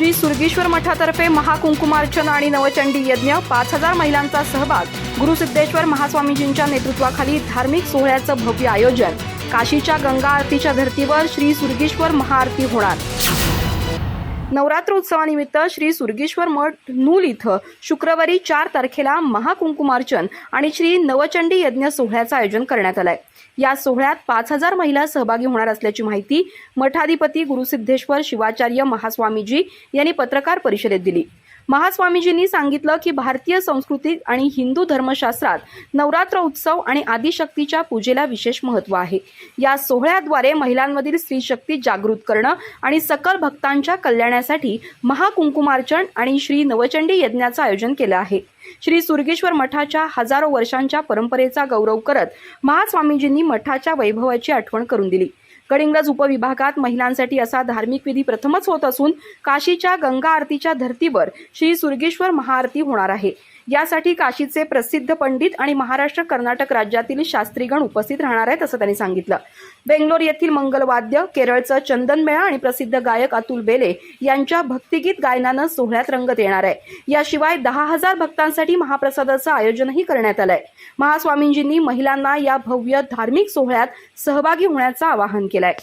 श्री सुरगेश्वर मठातर्फे महाकुंकुमार्चन आणि नवचंडी यज्ञ पाच हजार महिलांचा सहभाग गुरुसिद्धेश्वर महास्वामीजींच्या नेतृत्वाखाली धार्मिक सोहळ्याचं भव्य आयोजन. काशीच्या गंगा आरतीच्या धर्तीवर श्री सुरगेश्वर महाआरती होणार. नवरात्र उत्सवानिमित्त श्री सुरगेश्वर मठ नूल इथं शुक्रवारी चार तारखेला महाकुंकुमार्चन आणि श्री नवचंडी यज्ञ सोहळ्याचं आयोजन करण्यात आलंय. या सोहळ्यात पाच हजार महिला सहभागी होणार असल्याची माहिती मठाधिपती गुरुसिद्धेश्वर शिवाचार्य महास्वामीजी यांनी पत्रकार परिषदेत दिली. महास्वामीजींनी सांगितलं की भारतीय संस्कृतीत आणि हिंदू धर्मशास्त्रात नवरात्र उत्सव आणि आदिशक्तीच्या पूजेला विशेष महत्त्व आहे. या सोहळ्याद्वारे महिलांमधील स्त्रीशक्ती जागृत करणं आणि सकल भक्तांच्या कल्याणासाठी महाकुंकुमार्चन आणि श्री नवचंडी यज्ञाचं आयोजन केलं आहे. श्री सुरगेश्वर मठाच्या हजारो वर्षांच्या परंपरेचा गौरव करत महास्वामीजींनी मठाच्या वैभवाची आठवण करून दिली. कडिंगज उपविभागात महिलांसाठी असा धार्मिक विधी प्रथमच होत असून काशीच्या गंगा आरतीच्या धर्तीवर श्री सुरगेश्वर महाआरती होणार आहे. यासाठी काशीचे प्रसिद्ध पंडित आणि महाराष्ट्र कर्नाटक राज्यातील शास्त्रीगण उपस्थित राहणार आहेत असं त्यांनी सांगितलं. बेंगलोर येथील मंगलवाद्य केरळचं चंदन मेळा आणि प्रसिद्ध गायक अतुल बेले यांच्या भक्तिगीत गायनानं सोहळ्यात रंगत येणार आहे. याशिवाय दहा हजार भक्तांसाठी महाप्रसादाचं आयोजनही करण्यात आलंय. महास्वामींजींनी महिलांना या भव्य धार्मिक सोहळ्यात सहभागी होण्याचं आवाहन like